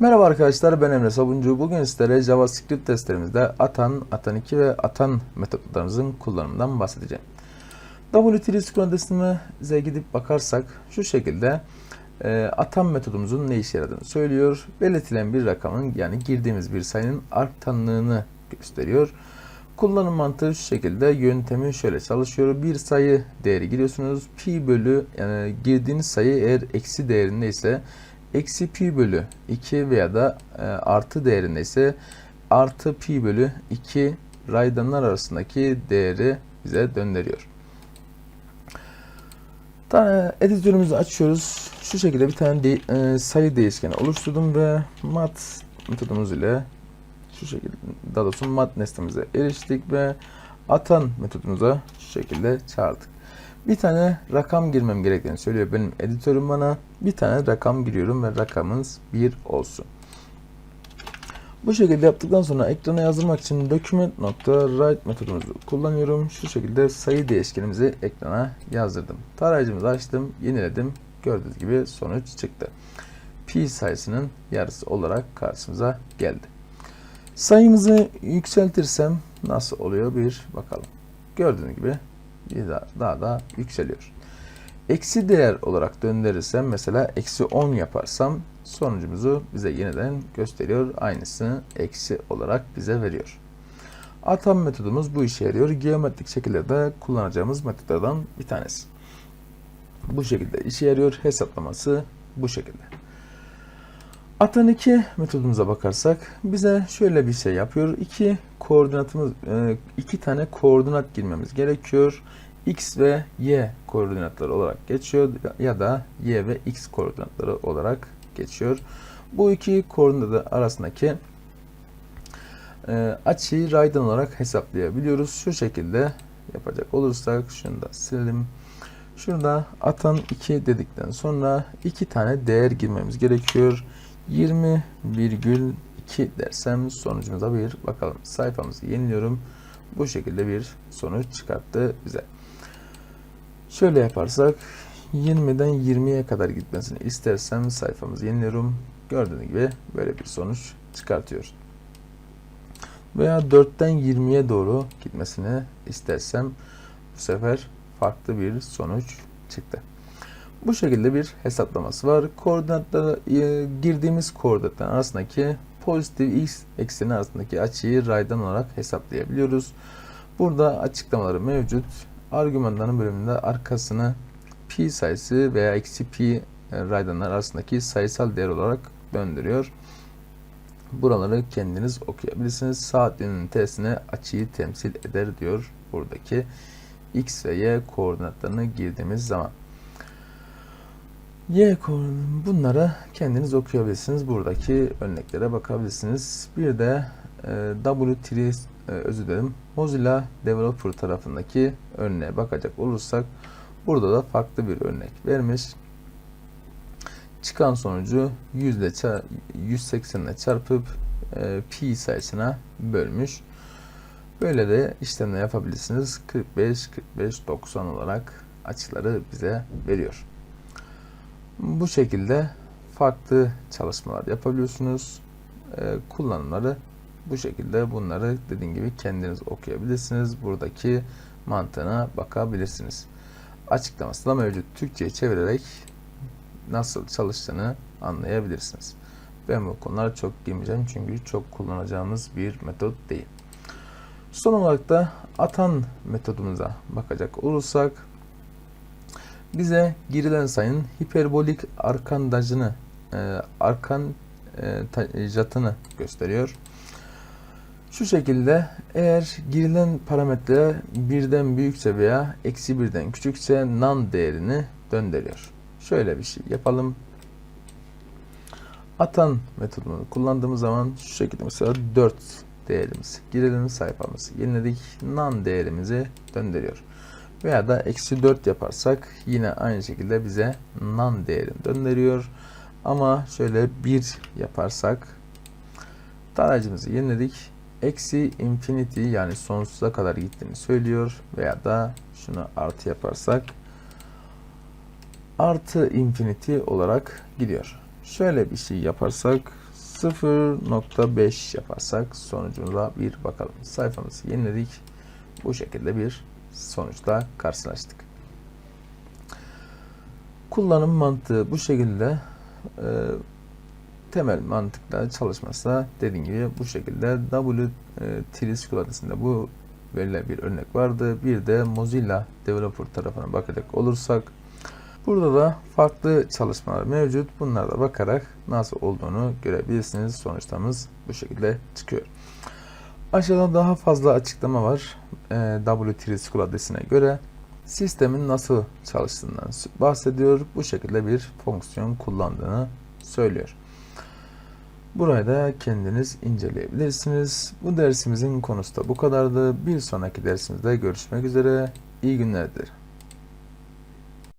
Merhaba arkadaşlar ben Emre Sabuncu. Bugün sizlere JavaScript testlerimizde atan, atan2 ve atan metotlarımızın kullanımından bahsedeceğim. W3 scroll gidip bakarsak şu şekilde e, atan metodumuzun ne işe yaradığını söylüyor. Belirtilen bir rakamın yani girdiğimiz bir sayının artanlığını gösteriyor. Kullanım mantığı şu şekilde yöntemi şöyle çalışıyor. Bir sayı değeri giriyorsunuz. Pi bölü yani girdiğiniz sayı eğer eksi değerinde ise eksi pi bölü 2 veya da e, artı değerinde ise artı pi bölü 2 raydanlar arasındaki değeri bize döndürüyor. Tane editörümüzü açıyoruz. Şu şekilde bir tane de, e, sayı değişkeni oluşturdum ve mat metodumuz ile şu şekilde daha doğrusu mat nesnemize eriştik ve atan metodumuza şu şekilde çağırdık. Bir tane rakam girmem gerektiğini söylüyor benim editörüm bana. Bir tane rakam giriyorum ve rakamımız 1 olsun. Bu şekilde yaptıktan sonra ekrana yazdırmak için document.write metodumuzu kullanıyorum. Şu şekilde sayı değişkenimizi ekrana yazdırdım. Tarayıcımızı açtım, yeniledim. Gördüğünüz gibi sonuç çıktı. Pi sayısının yarısı olarak karşımıza geldi. Sayımızı yükseltirsem nasıl oluyor bir bakalım. Gördüğünüz gibi daha, da yükseliyor. Eksi değer olarak döndürürsem mesela eksi 10 yaparsam sonucumuzu bize yeniden gösteriyor. Aynısını eksi olarak bize veriyor. Atam metodumuz bu işe yarıyor. Geometrik şekillerde kullanacağımız metodlardan bir tanesi. Bu şekilde işe yarıyor. Hesaplaması bu şekilde. Atan 2 metodumuza bakarsak bize şöyle bir şey yapıyor. İki koordinatımız e, iki tane koordinat girmemiz gerekiyor. X ve Y koordinatları olarak geçiyor ya da Y ve X koordinatları olarak geçiyor. Bu iki koordinat arasındaki e, açıyı raydan olarak hesaplayabiliyoruz. Şu şekilde yapacak olursak şunu da silelim. Şurada atan 2 dedikten sonra iki tane değer girmemiz gerekiyor. 20,2 dersem sonucumuza bir bakalım. Sayfamızı yeniliyorum. Bu şekilde bir sonuç çıkarttı bize. Şöyle yaparsak 20'den 20'ye kadar gitmesini istersem sayfamızı yeniliyorum. Gördüğünüz gibi böyle bir sonuç çıkartıyor. Veya 4'ten 20'ye doğru gitmesini istersem bu sefer farklı bir sonuç çıktı. Bu şekilde bir hesaplaması var. Koordinatları e, girdiğimiz koordinatlar arasındaki pozitif x ekseni arasındaki açıyı raydan olarak hesaplayabiliyoruz. Burada açıklamaları mevcut. Argümanların bölümünde arkasını pi sayısı veya eksi pi e, raydanlar arasındaki sayısal değer olarak döndürüyor. Buraları kendiniz okuyabilirsiniz. Saat yönünün tersine açıyı temsil eder diyor buradaki x ve y koordinatlarını girdiğimiz zaman. Y bunlara kendiniz okuyabilirsiniz. Buradaki örneklere bakabilirsiniz. Bir de e, W3 e, özür dilerim. Mozilla Developer tarafındaki örneğe bakacak olursak burada da farklı bir örnek vermiş. Çıkan sonucu 100 ile 180 ile çarpıp e, pi sayısına bölmüş. Böyle de işlemler yapabilirsiniz. 45 45 90 olarak açıları bize veriyor. Bu şekilde farklı çalışmalar yapabiliyorsunuz. Ee, kullanımları bu şekilde bunları dediğim gibi kendiniz okuyabilirsiniz. Buradaki mantığına bakabilirsiniz. Açıklaması da mevcut. Türkçe'ye çevirerek nasıl çalıştığını anlayabilirsiniz. Ben bu konulara çok girmeyeceğim çünkü çok kullanacağımız bir metot değil. Son olarak da atan metodumuza bakacak olursak bize girilen sayının hiperbolik arkandajını e, arkan e, jatını gösteriyor. Şu şekilde eğer girilen parametre birden büyükse veya eksi birden küçükse nan değerini döndürüyor. Şöyle bir şey yapalım. Atan metodunu kullandığımız zaman şu şekilde mesela 4 değerimiz girelim sayfamızı yeniledik nan değerimizi döndürüyor veya da eksi 4 yaparsak yine aynı şekilde bize nan değerini döndürüyor. Ama şöyle 1 yaparsak tarayıcımızı yeniledik. Eksi infinity yani sonsuza kadar gittiğini söylüyor. Veya da şunu artı yaparsak artı infinity olarak gidiyor. Şöyle bir şey yaparsak 0.5 yaparsak sonucumuza bir bakalım. Sayfamızı yeniledik. Bu şekilde bir sonuçla karşılaştık. Kullanım mantığı bu şekilde e, temel mantıkla çalışması dediğim gibi bu şekilde W e, Tris küladesinde bu verilen bir örnek vardı. Bir de Mozilla Developer tarafına bakacak olursak burada da farklı çalışmalar mevcut. Bunlara da bakarak nasıl olduğunu görebilirsiniz. Sonuçlarımız bu şekilde çıkıyor. Aşağıda daha fazla açıklama var. E, W Tris küladesine göre sistemin nasıl çalıştığından bahsediyor. Bu şekilde bir fonksiyon kullandığını söylüyor. Burayı da kendiniz inceleyebilirsiniz. Bu dersimizin konusu da bu kadardı. Bir sonraki dersimizde görüşmek üzere. İyi günlerdir.